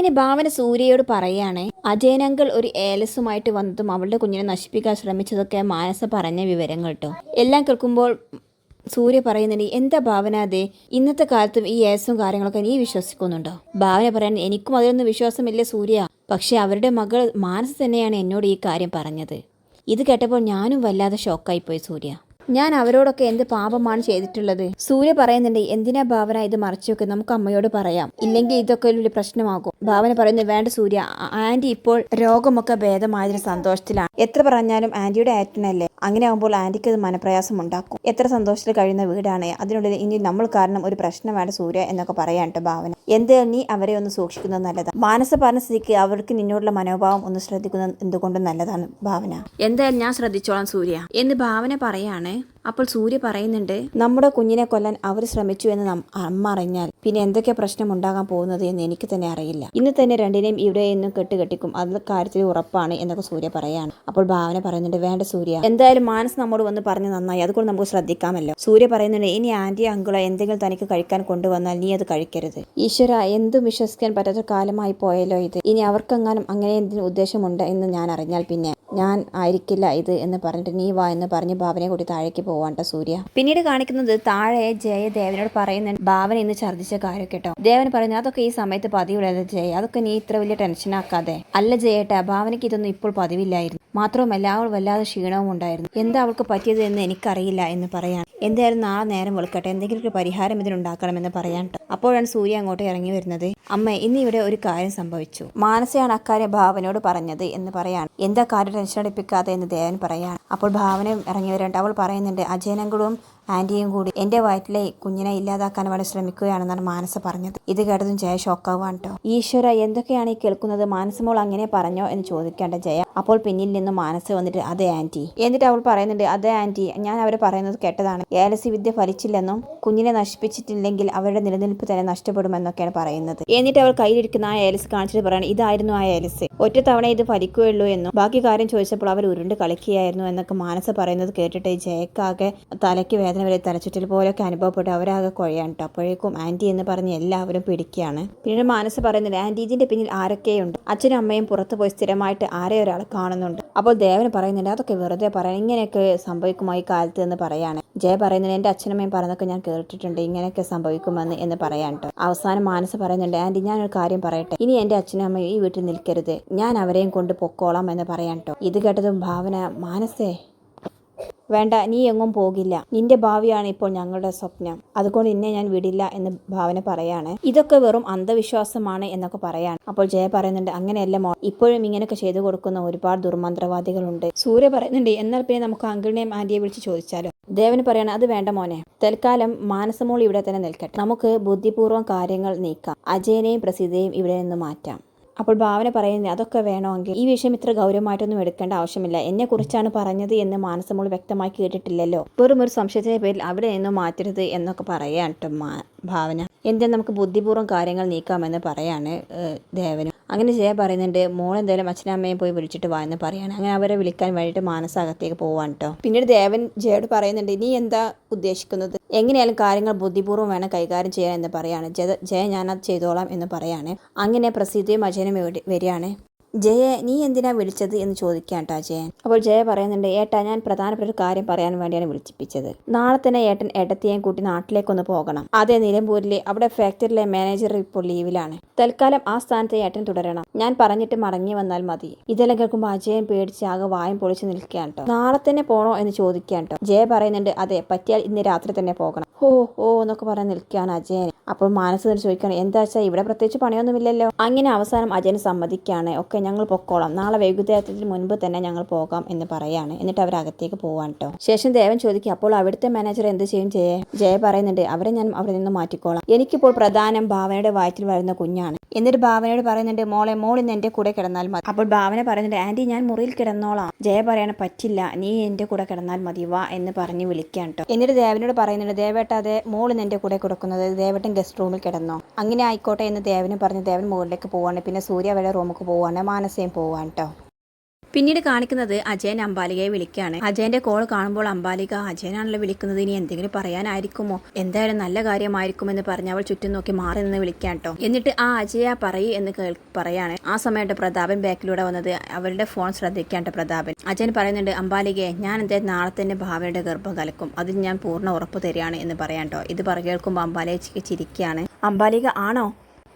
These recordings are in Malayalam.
അങ്ങനെ ഭാവന സൂര്യയോട് പറയുകയാണെ അജയനങ്കിൾ ഒരു ഏലസുമായിട്ട് വന്നതും അവളുടെ കുഞ്ഞിനെ നശിപ്പിക്കാൻ ശ്രമിച്ചതൊക്കെ മാനസ പറഞ്ഞ വിവരങ്ങൾ കേട്ടോ എല്ലാം കേൾക്കുമ്പോൾ സൂര്യ പറയുന്നുണ്ട് എന്താ ഭാവന അതെ? ഇന്നത്തെ കാലത്തും ഈ ഏസും കാര്യങ്ങളൊക്കെ നീ വിശ്വസിക്കുന്നുണ്ടോ? ഭാവന പറയാൻ എനിക്കും അതിലൊന്നും വിശ്വാസമില്ല സൂര്യ. പക്ഷെ അവരുടെ മകൾ മാനസ തന്നെയാണ് എന്നോട് ഈ കാര്യം പറഞ്ഞത്. ഇത് കേട്ടപ്പോൾ ഞാനും വല്ലാതെ ഷോക്കായിപ്പോയി സൂര്യ. ഞാൻ അവരോടൊക്കെ എന്ത് പാപമാണ് ചെയ്തിട്ടുള്ളത്? സൂര്യ പറയുന്നുണ്ട് എന്തിനാ ഭാവന ഇത് മറച്ചു വെക്കുന്നത് നമുക്ക് അമ്മയോട് പറയാം. ഇല്ലെങ്കിൽ ഇതൊക്കെ ഒരു പ്രശ്നമാകും. ഭാവന പറയുന്നു വേണ്ട സൂര്യ ആന്റി ഇപ്പോൾ രോഗമൊക്കെ ഭേദമായതിന് സന്തോഷത്തിലാണ്. എത്ര പറഞ്ഞാലും ആന്റിയുടെ ആറ്റനല്ലേ അങ്ങനെ ആകുമ്പോൾ ആന്റിക്ക് അത് മനപ്രയാസം ഉണ്ടാക്കും. എത്ര സന്തോഷത്തിൽ കഴിയുന്ന വീടാണ്. അതിനുള്ളിൽ ഇനി നമ്മൾ കാരണം ഒരു പ്രശ്നമാണ് സൂര്യ എന്നൊക്കെ പറയാൻ കേട്ടോ ഭാവന. എന്തായാലും നീ അവരെ ഒന്ന് സൂക്ഷിക്കുന്നത് നല്ലതാണ് മാനസ പറഞ്ഞ അവർക്ക് നിന്നോടുള്ള മനോഭാവം ഒന്ന് ശ്രദ്ധിക്കുന്നത് എന്തുകൊണ്ടും നല്ലതാണ് ഭാവന. എന്തായാലും ഞാൻ ശ്രദ്ധിച്ചോളാം സൂര്യ. എന്ന് ഭാവന പറയാണ് അപ്പോൾ സൂര്യ പറയുന്നുണ്ട് നമ്മുടെ കുഞ്ഞിനെ കൊല്ലാൻ അവർ ശ്രമിച്ചു എന്ന് നാം അമ്മ അറിഞ്ഞാൽ പിന്നെ എന്തൊക്കെ പ്രശ്നം ഉണ്ടാകാൻ പോകുന്നത് എന്ന് എനിക്ക് തന്നെ അറിയില്ല. ഇന്ന് തന്നെ രണ്ടിനെയും ഇവിടെ നിന്നും കെട്ടുകെട്ടിക്കും. അത് കാര്യത്തിൽ ഉറപ്പാണ് എന്നൊക്കെ സൂര്യ പറയാണ്. അപ്പോൾ ഭാവന പറയുന്നുണ്ട് വേണ്ട സൂര്യ. എന്തായാലും മാനസ് നമ്മോട് വന്ന് പറഞ്ഞ് നന്നായി. അതുകൊണ്ട് നമുക്ക് ശ്രദ്ധിക്കാമല്ലോ സൂര്യ പറയുന്നുണ്ട് ഇനി ആന്റി അങ്കിളോ എന്തെങ്കിലും തനിക്ക് കഴിക്കാൻ കൊണ്ടുവന്നാൽ നീ അത് കഴിക്കരുത്. ഈശ്വര എന്തും വിശ്വസിക്കാൻ പറ്റാത്ത കാലമായി പോയല്ലോ ഇത്. ഇനി അവർക്കെങ്ങാനും അങ്ങനെ എന്തെങ്കിലും ഉദ്ദേശമുണ്ട് എന്ന് ഞാൻ അറിഞ്ഞാൽ പിന്നെ ഞാൻ ആയിരിക്കില്ല ഇത് എന്ന് പറഞ്ഞിട്ട് നീ വാ എന്ന് പറഞ്ഞ് ഭാവനയെ കൂടി താഴേക്ക് പോവാണ്ട സൂര്യ? പിന്നീട് കാണിക്കുന്നത് താഴെ ജയ ദേവനോട് പറയുന്നുണ്ട് ഭാവന ഇന്ന് ഛർദ്ദിച്ച കാര്യം കേട്ടോ. ദേവൻ പറയുന്നത് അതൊക്കെ ഈ സമയത്ത് പതിവില്ലല്ലോ ജയ അതൊക്കെ നീ ഇത്ര വലിയ ടെൻഷൻ ആക്കാതെ. അല്ല ജയേട്ടാ ഭാവനയ്ക്ക് ഇതൊന്നും ഇപ്പോൾ പതിവില്ലായിരുന്നു. മാത്രവുമല്ല അവൾ വല്ലാതെ ക്ഷീണവും ഉണ്ടായിരുന്നു. എന്താ അവൾക്ക് പറ്റിയത് എന്ന് എനിക്കറിയില്ല എന്ന് പറയാൻ. എന്തായാലും നാളെ നേരം വെളുക്കട്ടെ. എന്തെങ്കിലും ഒരു പരിഹാരം ഇതിനുണ്ടാക്കണമെന്ന് പറയാൻ. അപ്പോഴാണ് സൂര്യ അങ്ങോട്ട് ഇറങ്ങി വരുന്നത്. അമ്മ ഇന്ന് ഇവിടെ ഒരു കാര്യം സംഭവിച്ചു. മാനസയാണ് അക്കാര്യം ഭാവനയോട് പറഞ്ഞത് എന്ന് പറയാണ് എന്താ കാര്യം ടെൻഷൻ അടിപ്പിക്കാതെ എന്ന് ദേവൻ പറയാണ് അപ്പോൾ ഭാവന ഇറങ്ങി വരേണ്ട അവൾ പറയുന്നുണ്ട് അജയനങ്ങളും ആന്റിയും കൂടി എന്റെ വയറ്റിലെ കുഞ്ഞിനെ ഇല്ലാതാക്കാൻ വേണ്ടി ശ്രമിക്കുകയാണെന്നാണ് മാനസ പറഞ്ഞത്. ഇത് കേട്ടതും ജയ ഷോക്കാവാൻ കേട്ടോ. ഈശ്വര എന്തൊക്കെയാണ് ഈ കേൾക്കുന്നത്? മാനസമോൾ അങ്ങനെ പറഞ്ഞോ എന്ന് ചോദിക്കേണ്ട ജയ. അപ്പോൾ പിന്നിൽ നിന്നും മാനസ വന്നിട്ട് അതെ ആന്റി എന്നിട്ട് അവൾ പറയുന്നുണ്ട് അതെ ആന്റി ഞാൻ അവർ പറയുന്നത് കേട്ടതാണ്. ഏലസി വിദ്യ ഫലിച്ചില്ലെന്നും കുഞ്ഞിനെ നശിപ്പിച്ചിട്ടില്ലെങ്കിൽ അവരുടെ നിലനിൽപ്പ് തന്നെ നഷ്ടപ്പെടുമെന്നൊക്കെയാണ് പറയുന്നത്. എന്നിട്ട് അവൾ കയ്യിലിരിക്കുന്ന ആ ഏലസ് കാണിച്ചിട്ട് പറയാണ് ഇതായിരുന്നു ആ ഏലസ് ഒറ്റ തവണ ഇത് ഫലിക്കുകയുള്ളൂ എന്നും ബാക്കി കാര്യം ചോദിച്ചപ്പോൾ അവർ ഉരുണ്ട് കളിക്കുകയായിരുന്നു എന്നൊക്കെ മാനസ പറയുന്നത് കേട്ടിട്ട് ജയക്കാകെ തലയ്ക്ക് വേദന വരെ തലച്ചുറ്റൽ പോലെയൊക്കെ അനുഭവപ്പെട്ട്. അവരാകെ കുഴയാണ് കേട്ടോ അപ്പോഴേക്കും ആന്റി എന്ന് പറഞ്ഞ് എല്ലാവരും പിടിക്കുകയാണ്. പിന്നീട് മാനസ് പറയുന്നത് ആന്റി ഇതിന്റെ പിന്നിൽ ആരൊക്കെയുണ്ട്? അച്ഛനും അമ്മയും പുറത്തു പോയി സ്ഥിരമായിട്ട് ആരെ ഒരാൾ കാണുന്നുണ്ട്? അപ്പോൾ ദേവന് പറയുന്നുണ്ട് അതൊക്കെ വെറുതെ പറയാൻ ഇങ്ങനെയൊക്കെ സംഭവിക്കുമോ ഈ കാലത്ത്? എന്ന് പറയാണ്. ജയ പറയുന്നത് എന്റെ അച്ഛനമ്മയും പറഞ്ഞൊക്കെ ഞാൻ കേട്ടിട്ടുണ്ട് ഇങ്ങനെയൊക്കെ സംഭവിക്കുമെന്ന് എന്ന് പറയാൻ കേട്ടോ അവസാനം മാനസ് പറയുന്നുണ്ട് ആന്റി ഞാനൊരു കാര്യം പറയട്ടെ. ഇനി എന്റെ അച്ഛനും അമ്മയും ഈ വീട്ടിൽ നിൽക്കരുത്. ഞാൻ അവരെയും കൊണ്ട് പൊക്കോളാം എന്ന് പറയാൻ കേട്ടോ ഇത് കേട്ടതും ഭാവന മാനസേ വേണ്ട നീ എങ്ങും പോകില്ല. നിന്റെ ഭാവിയാണ് ഇപ്പോൾ ഞങ്ങളുടെ സ്വപ്നം. അതുകൊണ്ട് നിന്നെ ഞാൻ വിടില്ല എന്ന് ഭാവന പറയാണ്. ഇതൊക്കെ വെറും അന്ധവിശ്വാസമാണ് എന്നൊക്കെ പറയാണ്. അപ്പോൾ ജയ പറയുന്നുണ്ട് അങ്ങനെയല്ല മോ ഇപ്പോഴും ഇങ്ങനെയൊക്കെ ചെയ്തു കൊടുക്കുന്ന ഒരുപാട് ദുർമന്ത്രവാദികളുണ്ട്. സൂര്യ പറയുന്നുണ്ട് എന്നാൽ പിന്നെ നമുക്ക് അങ്കിളിനെയും ആന്റിയെ വിളിച്ച് ചോദിച്ചാലോ? ദേവന് പറയണം അത് വേണ്ട മോനെ. തൽക്കാലം മാനസമോൾ ഇവിടെ തന്നെ നിൽക്കട്ടെ. നമുക്ക് ബുദ്ധിപൂർവം കാര്യങ്ങൾ നീക്കാം. അജയനെയും പ്രസിദ്ധയും ഇവിടെ നിന്ന് മാറ്റാം. അപ്പോൾ ഭാവന പറയുന്നത് അതൊക്കെ വേണമെങ്കിൽ ഈ വിഷയം ഇത്ര ഗൗരവമായിട്ടൊന്നും എടുക്കേണ്ട ആവശ്യമില്ല. എന്നെ കുറിച്ചാണ് പറഞ്ഞത് എന്ന് മാനസമോൾ വ്യക്തമായി കേട്ടിട്ടില്ലല്ലോ. വെറും ഒരു സംശയത്തിന്റെ പേരിൽ അവിടെ നിന്നും മാറ്റരുത് എന്നൊക്കെ പറയാൻ കേട്ടോ ഭാവന. എന്താ നമുക്ക് ബുദ്ധിപൂർവം കാര്യങ്ങൾ നീക്കാമെന്ന് പറയാണ് ദേവനും. അങ്ങനെ ജയ പറയുന്നുണ്ട്. മോൾ എന്തായാലും അച്ഛനും അമ്മയും പോയി വിളിച്ചിട്ട് വാ പറയാണ്. അങ്ങനെ അവരെ വിളിക്കാൻ വേണ്ടിയിട്ട് മാനസാകത്തേക്ക് പോവാൻ കേട്ടോ പിന്നീട് ദേവൻ ജയോട് പറയുന്നുണ്ട് നീ എന്താ ഉദ്ദേശിക്കുന്നത്? എങ്ങനെയാലും കാര്യങ്ങൾ ബുദ്ധിപൂർവം വേണം കൈകാര്യം ചെയ്യാൻ എന്ന് പറയാണ്. ജയ ഞാനത് ചെയ്തോളാം എന്ന് പറയാണ്. അങ്ങനെ പ്രസിദ്ധിയും അജയനും വരികയാണ്. ജയ നീ എന്തിനാ വിളിച്ചത്? എന്ന് ചോദിക്കാം കേട്ടോ ജയൻ. അപ്പോൾ ജയ പറയുന്നുണ്ട് ഏട്ടാ ഞാൻ പ്രധാനപ്പെട്ട ഒരു കാര്യം പറയാൻ വേണ്ടിയാണ് വിളിച്ചിപ്പിച്ചത്. നാളെ തന്നെ ഏട്ടൻ ഏട്ടത്തെയും കൂട്ടി നാട്ടിലേക്കൊന്ന് പോകണം. അതെ നിലമ്പൂരിലെ അവിടെ ഫാക്ടറിയിലെ മാനേജർ ഇപ്പോൾ ലീവിലാണ്. തൽക്കാലം ആ സ്ഥാനത്തെ ഏട്ടൻ തുടരണം. ഞാൻ പറഞ്ഞിട്ട് മടങ്ങി വന്നാൽ മതി. ഇതെല്ലാം കേൾക്കുമ്പോൾ അജയൻ പേടിച്ച് ആകെ വായം പൊളിച്ച് നിൽക്കുകയാണ് കേട്ടോ നാളെ തന്നെ പോണോ? എന്ന് ചോദിക്കാം കേട്ടോ ജയ പറയുന്നുണ്ട് അതെ പറ്റിയാൽ ഇന്ന് രാത്രി തന്നെ പോകണം. ഓ ഓ എന്നൊക്കെ പറയാൻ നിൽക്കുകയാണ് അജയൻ. അപ്പോൾ മാനസിക ചോദിക്കുകയാണ് എന്താ വെച്ചാൽ ഇവിടെ പ്രത്യേകിച്ച് പണിയൊന്നുമില്ലല്ലോ? അങ്ങനെ അവസാനം അജയൻ സമ്മതിക്കുകയാണ് ഓക്കെ ഞങ്ങൾ പൊക്കോളാം. നാളെ വൈകുന്നേരത്തിന് മുൻപ് തന്നെ ഞങ്ങൾ പോകാം എന്ന് പറയാണ് എന്നിട്ട് അവർ അകത്തേക്ക് പോവാൻ കേട്ടോ ശേഷം ദേവൻ ചോദിക്കുക അപ്പോൾ അവിടുത്തെ മാനേജർ എന്ത് ചെയ്യും ജയ? ജയ പറയുന്നുണ്ട് അവരെ ഞാൻ അവിടെ നിന്ന് മാറ്റിക്കോളാം. എനിക്കിപ്പോൾ പ്രധാനം ഭാവനയുടെ വയറ്റിൽ വരുന്ന കുഞ്ഞാണ്. എന്നിട്ട് ഭാവനയോട് പറയുന്നുണ്ട് മോളെ മോൾ ഇന്ന് എന്റെ കൂടെ കിടന്നാൽ മതി. അപ്പോൾ ഭാവന പറയുന്നുണ്ട് ആന്റി ഞാൻ മുറിയിൽ കിടന്നോളാം. ജയ പറയാണ് പറ്റില്ല നീ എന്റെ കൂടെ കിടന്നാൽ മതി വാ എന്ന് പറഞ്ഞ് വിളിക്കാൻ കേട്ടോ. എന്നിട്ട് ദേവനോട് പറയുന്നുണ്ട് ദേവേട്ട അതെ മോൾ ഇന്ന് എന്റെ കൂടെ കൊടുക്കുന്നത് ദേവേട്ടൻ ഗസ്റ്റ് റൂമിൽ കിടന്നോ. അങ്ങനെ ആയിക്കോട്ടെ എന്ന് ദേവന് പറഞ്ഞ് ദേവൻ മുകളിലേക്ക് പോവാണ്. പിന്നെ സൂര്യ അവരുടെ റൂമിലേക്ക് പോവാണ് മാനസയും പോവാണ് കേട്ടോ. പിന്നീട് കാണിക്കുന്നത് അജയൻ അംബാലികയെ വിളിക്കുകയാണ്. അജയന്റെ കോൾ കാണുമ്പോൾ അംബാലിക അജയനാണല്ലോ വിളിക്കുന്നത് ഇനി എന്തെങ്കിലും പറയാനായിരിക്കുമോ? എന്തായാലും നല്ല കാര്യമായിരിക്കും എന്ന് പറഞ്ഞ് അവൾ ചുറ്റും നോക്കി മാറി നിന്ന് വിളിക്കാൻ കേട്ടോ എന്നിട്ട് ആ അജയ പറയ് എന്ന് പറയാണ്. ആ സമയത്ത് പ്രതാപൻ ബാക്കിലൂടെ വന്നത് അവരുടെ ഫോൺ ശ്രദ്ധിക്കാണ്ട് പ്രതാപൻ. അജയൻ പറയുന്നുണ്ട് അംബാലികയെ ഞാൻ എന്തായാലും നാളെ തന്നെ ഭാവയുടെ ഗർഭം കലക്കും. അത് ഞാൻ പൂർണ ഉറപ്പ് തരികയാണ് എന്ന് പറയാൻ കേട്ടോ ഇത് പറ അംബാലിക ചിരിക്കുകയാണ്. അംബാലിക ആണോ?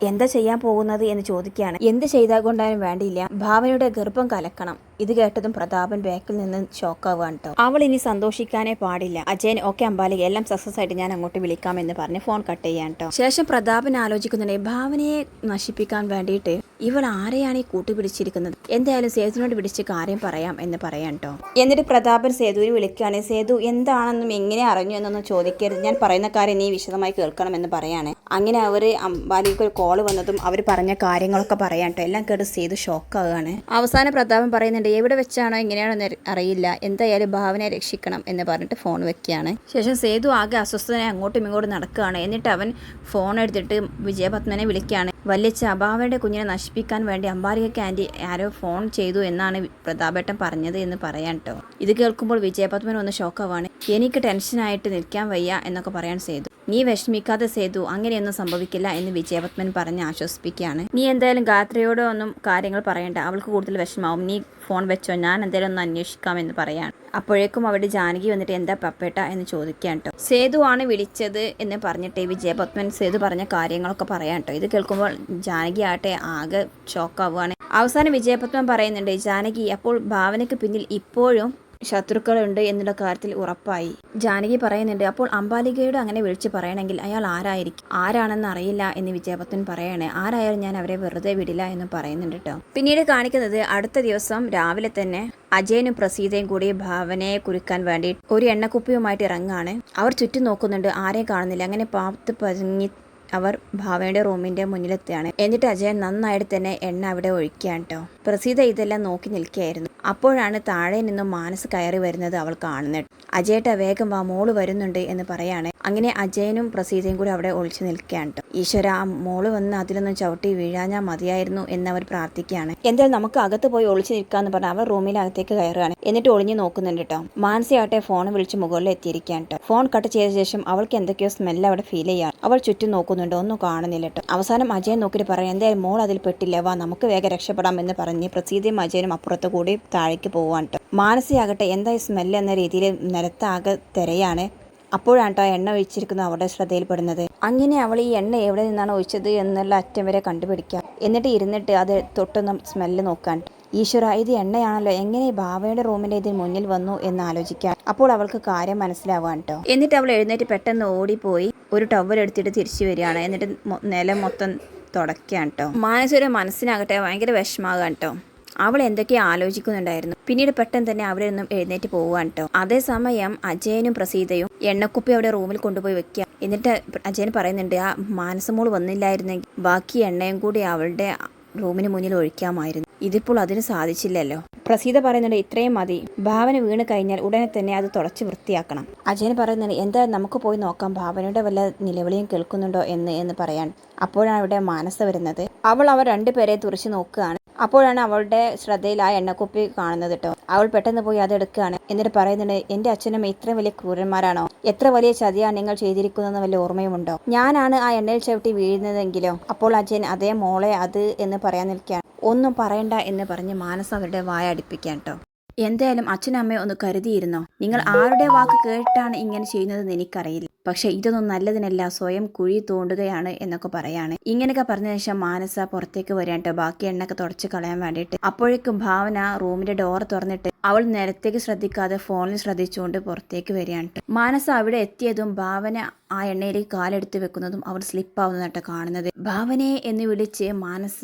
എന്താ ചെയ്യാൻ പോകുന്നത്? എന്ന് ചോദിക്കുകയാണ്. എന്ത് ചെയ്താൽ കൊണ്ടാലും വേണ്ടിയില്ല. ഭാവനയുടെ ഗർഭം കലക്കണം. ഇത് കേട്ടതും പ്രതാപൻ ബാക്കിൽ നിന്ന് ഷോക്കാവുകയാണ് കേട്ടോ അവൾ ഇനി സന്തോഷിക്കാനേ പാടില്ല. അജയൻ ഓക്കെ അമ്പാലി എല്ലാം സക്സസ് ആയിട്ട് ഞാൻ അങ്ങോട്ട് വിളിക്കാം എന്ന് പറഞ്ഞ് ഫോൺ കട്ട് ചെയ്യാൻ കേട്ടോ ശേഷം പ്രതാപൻ ആലോചിക്കുന്നുണ്ട് ഭാവനയെ നശിപ്പിക്കാൻ വേണ്ടിയിട്ട് ഇവൾ ആരെയാണ് ഈ കൂട്ടുപിടിച്ചിരിക്കുന്നത്? എന്തായാലും സേതുവിനോട് പിടിച്ച് കാര്യം പറയാം എന്ന് പറയാൻ കേട്ടോ എന്നിട്ട് പ്രതാപൻ സേതുവിനെ വിളിക്കുകയാണ് സേതു എന്താണെന്നും എങ്ങനെ അറിഞ്ഞു എന്നൊന്നും ചോദിക്കരുത്. ഞാൻ പറയുന്ന കാര്യം നീ വിശദമായി കേൾക്കണം എന്ന് പറയാണ്. അങ്ങനെ അവർ അംബാലിക്ക് ഒരു കോൾ വന്നതും അവർ പറഞ്ഞ കാര്യങ്ങളൊക്കെ പറയാൻ കേട്ടോ എല്ലാം കേട്ട് സേതു ഷോക്കാവുകയാണ് അവസാനം പ്രതാപൻ പറയുന്നുണ്ട് എവിടെ വെച്ചാണോ എങ്ങനെയാണോ അറിയില്ല. എന്തായാലും ഭാവനയെ രക്ഷിക്കണം എന്ന് പറഞ്ഞിട്ട് ഫോൺ വെക്കുകയാണ്. ശേഷം സേതു ആകെ അസ്വസ്ഥനെ അങ്ങോട്ടും ഇങ്ങോട്ടും നടക്കുകയാണ്. എന്നിട്ട് അവൻ ഫോൺ എടുത്തിട്ട് വിജയപത്മനെ വിളിക്കുകയാണ്. വല്യച്ഛ ഭാവയുടെ കുഞ്ഞിനെ നശിപ്പിക്കാൻ വേണ്ടി അമ്പാരിക ആന്റി ആരോ ഫോൺ ചെയ്തു എന്നാണ് പ്രതാപേട്ടൻ പറഞ്ഞത് എന്ന് പറയാൻ കേട്ടോ ഇത് കേൾക്കുമ്പോൾ വിജയപത്മൻ ഒന്ന് ഷോക്കാവാണ്. എനിക്ക് ടെൻഷനായിട്ട് നിൽക്കാൻ വയ്യ എന്നൊക്കെ പറയാൻ സേതു. നീ വിഷമിക്കാതെ സേതു അങ്ങനെയൊന്നും സംഭവിക്കില്ല എന്ന് വിജയപത്മൻ പറഞ്ഞ് ആശ്വസിപ്പിക്കുകയാണ്. നീ എന്തായാലും ഗാത്രയോടോ ഒന്നും കാര്യങ്ങൾ പറയണ്ട. അവൾക്ക് കൂടുതൽ വിഷമാവും നീ ഫോൺ വെച്ചോ? ഞാൻ എന്തായാലും ഒന്ന് അന്വേഷിക്കാം എന്ന് പറയാണ്. അപ്പോഴേക്കും അവിടെ ജാനകി വന്നിട്ട് എന്താ പപ്പേട്ട എന്ന് ചോദിക്കാൻ കേട്ടോ സേതു ആണ് വിളിച്ചത് എന്ന് പറഞ്ഞിട്ട് വിജയപത്മൻ സേതു പറഞ്ഞ കാര്യങ്ങളൊക്കെ പറയാൻ കേട്ടോ ഇത് കേൾക്കുമ്പോൾ ജാനകി ആട്ടെ ആകെ ഷോക്കാവുകയാണ് അവസാനം വിജയപത്മൻ പറയുന്നുണ്ട് ജാനകി അപ്പോൾ ഭാവനയ്ക്ക് പിന്നിൽ ഇപ്പോഴും ശത്രുക്കളുണ്ട് എന്നുള്ള കാര്യത്തിൽ ഉറപ്പായി. ജാനകി പറയുന്നുണ്ട് അപ്പോൾ അംബാലികയോട് അങ്ങനെ വിളിച്ച് പറയണമെങ്കിൽ അയാൾ ആരായിരിക്കും? ആരാണെന്ന് അറിയില്ല എന്ന് വിജയപത്തൻ പറയണേ. ആരായാലും ഞാൻ അവരെ വെറുതെ വിടില്ല എന്ന് പറയുന്നുണ്ട് കേട്ടോ പിന്നീട് കാണിക്കുന്നത് അടുത്ത ദിവസം രാവിലെ തന്നെ അജയനും പ്രസീതയും കൂടി ഭാവനയെ കുരുക്കാൻ വേണ്ടി ഒരു എണ്ണക്കുപ്പിയുമായിട്ട് ഇറങ്ങാണ് അവർ ചുറ്റും നോക്കുന്നുണ്ട് ആരെയും കാണുന്നില്ല. അങ്ങനെ പാത്ത് പതുങ്ങി അവർ ഭാവയുടെ റൂമിന്റെ മുന്നിലെത്തുകയാണ്. എന്നിട്ട് അജയൻ നന്നായിട്ട് തന്നെ എണ്ണ അവിടെ ഒഴിക്കുകയാണ് കേട്ടോ പ്രസീത ഇതെല്ലാം നോക്കി നിൽക്കുകയായിരുന്നു. അപ്പോഴാണ് താഴെ നിന്നും മാനസ് കയറി വരുന്നത് അവൾ കാണുന്നത്. അജയേട്ട വേഗം വാ മോൾ വരുന്നുണ്ട് എന്ന് പറയാണ്. അങ്ങനെ അജയനും പ്രസീതയും കൂടി അവിടെ ഒളിച്ചു നിൽക്കുകയാണ് ഈശ്വര ആ മോൾ വന്ന് അതിലൊന്നും ചവിട്ടി വീഴാഞ്ഞാൽ മതിയായിരുന്നു എന്ന് അവർ പ്രാർത്ഥിക്കുകയാണ്. എന്തായാലും നമുക്ക് അകത്ത് പോയി ഒളിച്ചു നിൽക്കാന്ന് പറഞ്ഞാൽ അവർ റൂമിനകത്തേക്ക് കയറുകയാണ്. എന്നിട്ട് ഒളിഞ്ഞു നോക്കുന്നുണ്ട് കേട്ടോ. മാനസിയാവട്ടെ ഫോൺ വിളിച്ച് മുകളിൽ എത്തിയിരിക്കുകയാണ് കേട്ടോ. ഫോൺ കട്ട് ചെയ്ത ശേഷം അവൾക്ക് എന്തൊക്കെയോ സ്മെല്ല് അവിടെ ഫീൽ ചെയ്യാണ് അവൾ ചുറ്റും നോക്കുന്നുണ്ട്. ഒന്നും കാണുന്നില്ല കേട്ടോ. അവസാനം അജയൻ നോക്കിയിട്ട് പറയാം എന്തായാലും മോൾ അതിൽ പെട്ടില്ല. വാ നമുക്ക് വേഗം രക്ഷപ്പെടാം എന്ന് പറഞ്ഞ് പ്രസീതയും അജയനും അപ്പുറത്ത് കൂടി താഴേക്ക് പോവാൻ കേട്ടോ മാനസിയാകട്ടെ ഈ സ്മെല്ല് എന്ന രീതിയിൽ നിലത്താകെ തിരയാണ് അപ്പോഴാണ് കേട്ടോ എണ്ണ ഒഴിച്ചിരിക്കുന്നത് അവളുടെ ശ്രദ്ധയിൽപ്പെടുന്നത്. അങ്ങനെ അവൾ ഈ എണ്ണ എവിടെ നിന്നാണ് ഒഴിച്ചത് എന്നുള്ള അറ്റം വരെ കണ്ടുപിടിക്കാം എന്നിട്ട് ഇരുന്നിട്ട് അത് തൊട്ടൊന്ന് സ്മെല്ല് നോക്കാൻ. ഈശ്വര ഇത് എണ്ണയാണല്ലോ എങ്ങനെ ബാബയുടെ റൂമിന്റെ ഇതിന് മുന്നിൽ വന്നു എന്ന് ആലോചിക്കാൻ. അപ്പോൾ അവൾക്ക് കാര്യം മനസ്സിലാവാൻ കേട്ടോ എന്നിട്ട് അവൾ എഴുന്നേറ്റ് പെട്ടെന്ന് ഓടിപ്പോയി ഒരു ടവൽ എടുത്തിട്ട് തിരിച്ചു വരികയാണ്. എന്നിട്ട് നിലം മൊത്തം തുടയ്ക്കുകയാണ് കേട്ടോ മാനസയുടെ മനസ്സിനാകട്ടെ ഭയങ്കര വിഷമാകാൻ കേട്ടോ അവൾ എന്തൊക്കെ ആലോചിക്കുന്നുണ്ടായിരുന്നു. പിന്നീട് പെട്ടെന്ന് തന്നെ അവിടെ നിന്നും എഴുന്നേറ്റ് പോവാൻ കേട്ടോ അതേസമയം അജയനും പ്രസീതയും എണ്ണക്കുപ്പി അവിടെ റൂമിൽ കൊണ്ടുപോയി വെക്കുക. എന്നിട്ട് അജയൻ പറയുന്നുണ്ട് ആ മാനസമോൾ വന്നില്ലായിരുന്നെങ്കിൽ ബാക്കി എണ്ണയും കൂടി അവളുടെ റൂമിന് മുന്നിൽ ഒഴിക്കാമായിരുന്നു. ഇതിപ്പോൾ അതിന് സാധിച്ചില്ലല്ലോ. പ്രസീത പറയുന്നുണ്ട് ഇത്രയും മതി. ഭാവന വീണ് കഴിഞ്ഞാൽ ഉടനെ തന്നെ അത് തുടച്ച് വൃത്തിയാക്കണം. അജയൻ പറയുന്നുണ്ട് എന്താ നമുക്ക് പോയി നോക്കാം. ഭാവനയുടെ വല്ല നിലവിളിയും കേൾക്കുന്നുണ്ടോ എന്ന് എന്ന് പറയാൻ. അപ്പോഴാണ് അവിടെ മാനസ വരുന്നത്. അവൾ അവർ രണ്ടുപേരെ തുറച്ചു നോക്കുകയാണ്. അപ്പോഴാണ് അവളുടെ ശ്രദ്ധയിൽ ആ എണ്ണക്കുപ്പി കാണുന്നത് കേട്ടോ. അവൾ പെട്ടെന്ന് പോയി അത് എടുക്കുകയാണ്. എന്നിട്ട് പറയുന്നുണ്ട് എന്റെ അച്ഛനും ഇത്ര വലിയ ക്രൂരന്മാരാണോ? എത്ര വലിയ ചതിയാണ് നിങ്ങൾ ചെയ്തിരിക്കുന്നതെന്ന് വല്ല ഓർമ്മയുമുണ്ടോ? ഞാനാണ് ആ എണ്ണയിൽ ചവിട്ടി വീഴുന്നതെങ്കിലോ? അപ്പോൾ അജയൻ അതേ മോളെ അത് എന്ന് പറയാൻ നിൽക്കുകയാണ്. ഒന്നും പറയണ്ട എന്ന് പറഞ്ഞ് മാനസ അവരുടെ വായ അടുപ്പിക്കാൻ കേട്ടോ എന്തായാലും അച്ഛനും അമ്മയും ഒന്ന് കരുതിയിരുന്നോ? നിങ്ങൾ ആരുടെ വാക്ക് കേട്ടാണ് ഇങ്ങനെ ചെയ്യുന്നതെന്ന് എനിക്കറിയില്ല. പക്ഷെ ഇതൊന്നും നല്ലതിനല്ല. സ്വയം കുഴി തോണ്ടുകയാണ് എന്നൊക്കെ പറയാണ്. ഇങ്ങനെയൊക്കെ പറഞ്ഞ ശേഷം മാനസ പുറത്തേക്ക് വരാട്ടോ ബാക്കി എണ്ണൊക്കെ തുടച്ച് കളയാൻ വേണ്ടിയിട്ട്. അപ്പോഴേക്കും ഭാവന റൂമിന്റെ ഡോർ തുറന്നിട്ട് അവൾ നേരത്തേക്ക് ശ്രദ്ധിക്കാതെ ഫോണിൽ ശ്രദ്ധിച്ചുകൊണ്ട് പുറത്തേക്ക് വരികയാണ്. മാനസ അവിടെ എത്തിയതും ഭാവന ആ എണ്ണയിലേക്ക് കാലെടുത്ത് വെക്കുന്നതും അവൾ സ്ലിപ്പ് സ്ലിപ്പാവുന്നതാട്ടോ കാണുന്നത്. ഭാവനയെ എന്ന് വിളിച്ച് മാനസ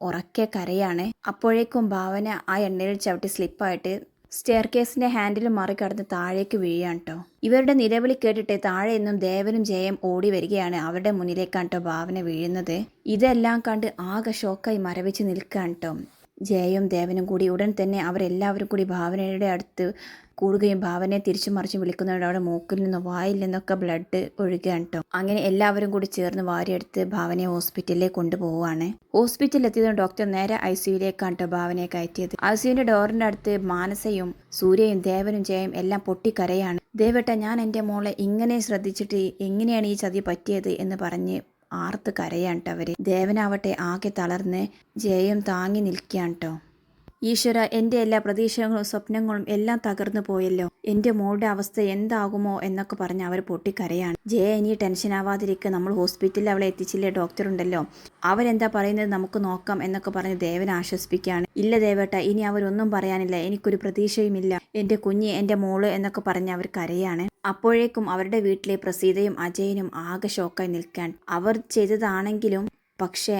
ഉറക്കെ കരയാണ്. അപ്പോഴേക്കും ഭാവന ആ എണ്ണയിൽ ചവിട്ടി സ്ലിപ്പായിട്ട് സ്റ്റെയർ കേസിന്റെ ഹാൻഡിൽ മറികടന്ന് താഴേക്ക് വീഴുകയാണ് കേട്ടോ ഇവരുടെ നിലവിളി കേട്ടിട്ട് താഴെ നിന്നും ദേവനും ജയം ഓടി വരികയാണ് അവരുടെ മുന്നിലേക്കാണ് കേട്ടോ ഭാവന വീഴുന്നത്. ഇതെല്ലാം കണ്ട് ആകെ ഷോക്കായി മരവിച്ച് നിൽക്കുകയാണ് കേട്ടോ ജയയും ദേവനും കൂടി ഉടൻ തന്നെ അവരെല്ലാവരും കൂടി ഭാവനയുടെ അടുത്ത് കൂടുകയും ഭാവനയെ തിരിച്ചു മറിച്ച് വിളിക്കുന്നതോടെ അവിടെ മൂക്കിൽ നിന്നും വായിൽ നിന്നൊക്കെ ബ്ലഡ് ഒഴുകുകയാണ് കേട്ടോ. അങ്ങനെ എല്ലാവരും കൂടി ചേർന്ന് വാരിയെടുത്ത് ഭാവനയെ ഹോസ്പിറ്റലിലേക്ക് കൊണ്ടുപോവുകയാണ്. ഹോസ്പിറ്റലിൽ എത്തിയതും ഡോക്ടർ നേരെ ഐ സിയുലേക്കാണ് കേട്ടോ ഭാവനയെ കയറ്റിയത്. ഐ സിയുവിന്റെ ഡോറിന്റെ അടുത്ത് മാനസയും സൂര്യയും ദേവനും ജയയും എല്ലാം പൊട്ടിക്കരയാണ്. ദേവേട്ട ഞാൻ എന്റെ മോളെ ഇങ്ങനെ ശ്രദ്ധിച്ചിട്ട് എങ്ങനെയാണ് ഈ ചതി പറ്റിയത്? എന്ന് പറഞ്ഞ് ആർത്ത് കരയാണ് ട്ടോ അവർ. ദേവനാവട്ടെ ആകെ തളർന്ന് ജയം താങ്ങി നിൽക്കുകയാണ് കേട്ടോ ഈശ്വര എന്റെ എല്ലാ പ്രതീക്ഷകളും സ്വപ്നങ്ങളും എല്ലാം തകർന്നു പോയല്ലോ. എന്റെ മോളുടെ അവസ്ഥ എന്താകുമോ എന്നൊക്കെ പറഞ്ഞ് അവർ പൊട്ടിക്കരയാണ്. ജയ ഇനി ടെൻഷൻ ആവാതിരിക്കുക നമ്മൾ ഹോസ്പിറ്റലിൽ അവളെ എത്തിച്ചില്ലേ? ഡോക്ടർ ഉണ്ടല്ലോ. അവരെന്താ പറയുന്നത് നമുക്ക് നോക്കാം എന്നൊക്കെ പറഞ്ഞ് ദേവൻ ആശ്വസിപ്പിക്കുകയാണ്. ഇല്ല ദേവേട്ട ഇനി അവരൊന്നും പറയാനില്ല. എനിക്കൊരു പ്രതീക്ഷയുമില്ല. എന്റെ കുഞ്ഞ് എന്റെ മോൾ എന്നൊക്കെ പറഞ്ഞ് അവർ കരയാണ്. അപ്പോഴേക്കും അവരുടെ വീട്ടിലെ പ്രസീതയും അജയനും ആകെ ഷോക്കായി നിൽക്കാൻ. അവർ ചെയ്തതാണെങ്കിലും പക്ഷേ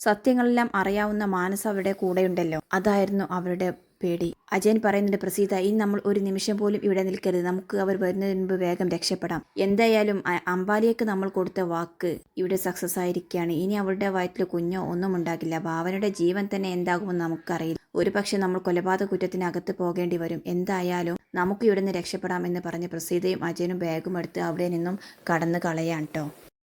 സത്യങ്ങളെല്ലാം അറിയാവുന്ന മാനസ അവരുടെ കൂടെയുണ്ടല്ലോ. അതായിരുന്നു അവരുടെ പേടി. അജയൻ പറയുന്നുണ്ട് പ്രസീത ഇനി നമ്മൾ ഒരു നിമിഷം പോലും ഇവിടെ നിൽക്കരുത്. നമുക്ക് അവർ വരുന്നതിന് മുമ്പ് വേഗം രക്ഷപ്പെടാം. എന്തായാലും അംബാലിയക്ക് നമ്മൾ കൊടുത്ത വാക്ക് ഇവിടെ സക്സസ് ആയിരിക്കുകയാണ്. ഇനി അവളുടെ വയറ്റിൽ കുഞ്ഞോ ഒന്നും ഉണ്ടാകില്ല. ഭാവനയുടെ ജീവൻ തന്നെ എന്താകുമെന്ന് നമുക്കറിയില്ല. ഒരു പക്ഷെ നമ്മൾ കൊലപാതക കുറ്റത്തിനകത്ത് പോകേണ്ടി വരും. എന്തായാലും നമുക്ക് ഇവിടെ നിന്ന് രക്ഷപ്പെടാം എന്ന് പറഞ്ഞ് പ്രസീതയും അജയനും ബാഗും എടുത്ത് അവിടെ നിന്നും കടന്നു കളയാൻ കേട്ടോ